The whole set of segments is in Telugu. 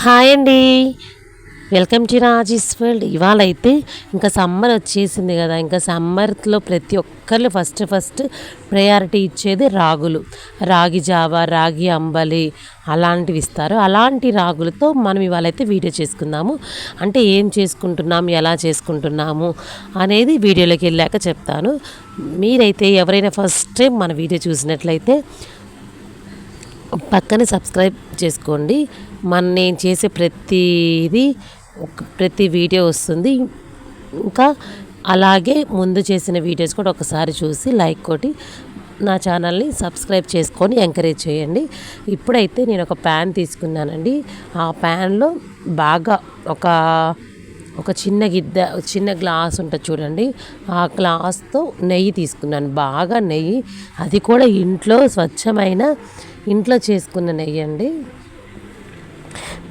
హాయ్ అండి. Welcome to Raji's world. ఇవాళ అయితే ఇంకా సమ్మర్ వచ్చేసింది కదా. ఇంకా సమ్మర్లో ప్రతి ఒక్కళ్ళు ఫస్ట్ ఫస్ట్ ప్రయారిటీ ఇచ్చేది రాగులు. రాగి జావ రాగి అంబలి అలాంటివి ఇస్తారు. అలాంటి రాగులతో మనం ఇవాళ అయితే వీడియో చేసుకుందాము. అంటే ఏం చేసుకుంటున్నాము ఎలా చేసుకుంటున్నాము అనేది వీడియోలోకి వెళ్ళాక చెప్తాను. మీరైతే ఎవరైనా ఫస్ట్ టైం మన వీడియో చూసినట్లయితే పక్కనే సబ్స్క్రైబ్ చేసుకోండి. మన నేను చేసే ప్రతిది ఒక- ప్రతి వీడియో వస్తుంది. ఇంకా అలాగే ముందు చేసిన వీడియోస్ కూడా ఒకసారి చూసి లైక్ కొట్టి నా ఛానల్ని సబ్స్క్రైబ్ చేసుకొని ఎంకరేజ్ చేయండి. ఇప్పుడైతే నేను ఒక ప్యాన్ తీసుకున్నానండి. ఆ ప్యాన్లో బాగా ఒక ఒక చిన్న గిద్ద చిన్న గ్లాస్ ఉంటుంది చూడండి. ఆ గ్లాస్తో నెయ్యి తీసుకున్నాను. బాగా నెయ్యి. అది కూడా ఇంట్లో స్వచ్ఛమైన ఇంట్లో చేసుకున్న నెయ్యి అండి.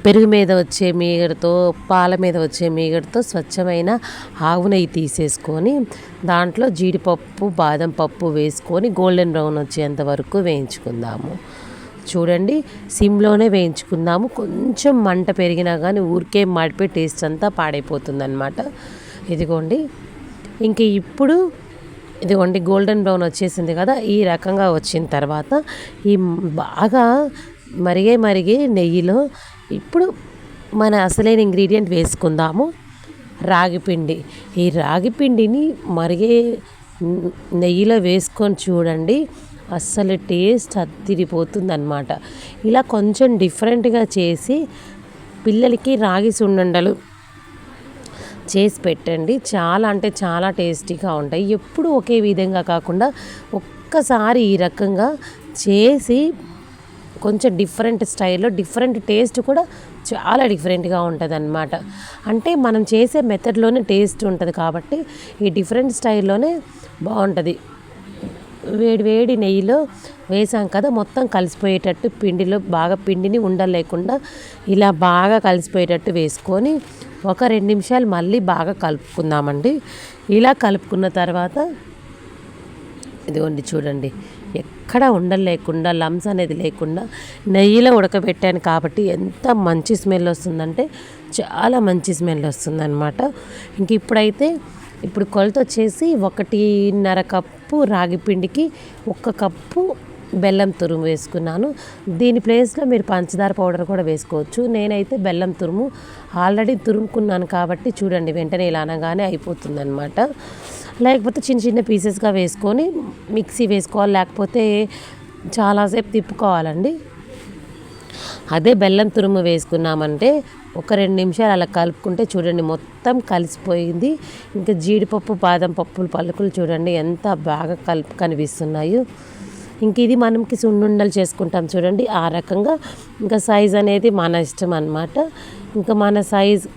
పెరుగు మీద వచ్చే మీగడతో పాల మీద వచ్చే మీగడతో స్వచ్ఛమైన ఆవు నెయ్యి తీసేసుకొని దాంట్లో జీడిపప్పు బాదం పప్పు వేసుకొని గోల్డెన్ బ్రౌన్ వచ్చేంత వరకు వేయించుకుందాము. చూడండి సిమ్లోనే వేయించుకుందాము. కొంచెం మంట పెరిగినా కానీ ఊరికే మాడిపోయి టేస్ట్ అంతా పాడైపోతుంది అనమాట ఇదిగోండి. ఇంక ఇప్పుడు ఇదిగోండి గోల్డెన్ బ్రౌన్ వచ్చేసింది కదా ఈ రకంగా వచ్చిన తర్వాత ఈ బాగా మరిగే మరిగే నెయ్యిలో ఇప్పుడు మన అసలైన ఇంగ్రీడియంట్ వేసుకుందాము. రాగిపిండి ఈ రాగిపిండిని మరిగే నెయ్యిలో వేసుకొని చూడండి అస్సలు టేస్ట్ అద్దిరిపోతుంది అనమాట ఇలా కొంచెం డిఫరెంట్గా చేసి పిల్లలకి రాగి సున్నుండలు చేసి పెట్టండి. చాలా అంటే చాలా టేస్టీగా ఉంటాయి. ఎప్పుడు ఒకే విధంగా కాకుండా ఒక్కసారి ఈ రకంగా చేసి కొంచెం డిఫరెంట్ స్టైల్లో డిఫరెంట్ టేస్ట్ కూడా చాలా డిఫరెంట్గా ఉంటుంది అనమాట అంటే మనం చేసే మెథడ్లోనే టేస్ట్ ఉంటుంది కాబట్టి ఈ డిఫరెంట్ స్టైల్లోనే బాగుంటుంది. వేడి వేడి నెయ్యిలో వేసాం కదా మొత్తం కలిసిపోయేటట్టు పిండిలో బాగా పిండిని ఉండలేకుండా ఇలా బాగా కలిసిపోయేటట్టు వేసుకొని ఒక రెండు నిమిషాలు మళ్ళీ బాగా కలుపుకుందామండి. ఇలా కలుపుకున్న తర్వాత ఇదిగోండి చూడండి ఎక్కడ ఉండలు లేకుండా లంప్స్ అనేది లేకుండా నెయ్యిలో ఉడకబెట్టాను కాబట్టి ఎంత మంచి స్మెల్ వస్తుందంటే చాలా మంచి స్మెల్ వస్తుందన్నమాట. ఇంక ఇప్పుడైతే ఇప్పుడు కొలత వచ్చేసి ఒకటిన్నర కప్ కప్పు రాగి పిండికి ఒక్క కప్పు బెల్లం తురుము వేసుకున్నాను. దీని ప్లేస్లో మీరు పంచదార పౌడర్ కూడా వేసుకోవచ్చు. నేనైతే బెల్లం తురుము ఆల్రెడీ తురుముకున్నాను కాబట్టి చూడండి వెంటనే ఇలా అనగానే అయిపోతుందన్నమాట. లేకపోతే చిన్న చిన్న పీసెస్గా వేసుకొని మిక్సీ వేసుకోవాలి లేకపోతే చాలాసేపు తిప్పుకోవాలండి. అదే బెల్లం తురుము వేసుకున్నామంటే ఒక రెండు నిమిషాలు అలా కలుపుకుంటే చూడండి మొత్తం కలిసిపోయింది. ఇంకా జీడిపప్పు బాదం పప్పులు పలుకులు చూడండి ఎంత బాగా కలుపు కనిపిస్తున్నాయో. ఇంక ఇది మనకి సున్నుండలు చేసుకుంటాం చూడండి ఆ రకంగా. ఇంకా సైజ్ అనేది మన ఇష్టం అన్నమాట. ఇంకా మన సైజ్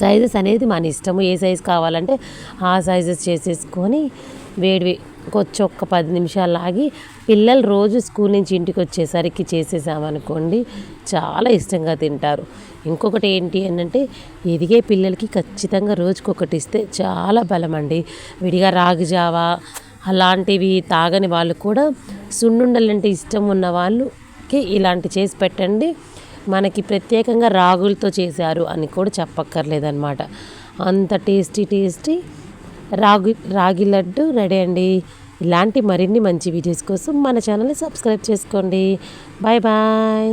సైజెస్ అనేది మన ఇష్టము. ఏ సైజ్ కావాలంటే ఆ సైజెస్ చేసేసుకొని వేడి కొంచెం ఒక్క పది నిమిషాలు ఆగి పిల్లలు రోజు స్కూల్ నుంచి ఇంటికి వచ్చేసరికి చేసేసామనుకోండి చాలా ఇష్టంగా తింటారు. ఇంకొకటి ఏంటి అంటే ఎదిగే పిల్లలకి ఖచ్చితంగా రోజుకొకటి ఇస్తే చాలా బలం అండి విడిగా రాగి జావా అలాంటివి తాగని వాళ్ళు కూడా సున్నుండలంటే ఇష్టం ఉన్న వాళ్ళకి ఇలాంటి చేసి పెట్టండి. మనకి ప్రత్యేకంగా రాగులతో చేశారు అని కూడా చెప్పక్కర్లేదన్నమాట. అంత టేస్టీ టేస్టీ రాగి రాగి లడ్డు రెడీ అండి. ఇలాంటి మరిన్ని మంచి వీడియోస్ కోసం మన ఛానల్ని సబ్స్క్రైబ్ చేసుకోండి. Bye bye.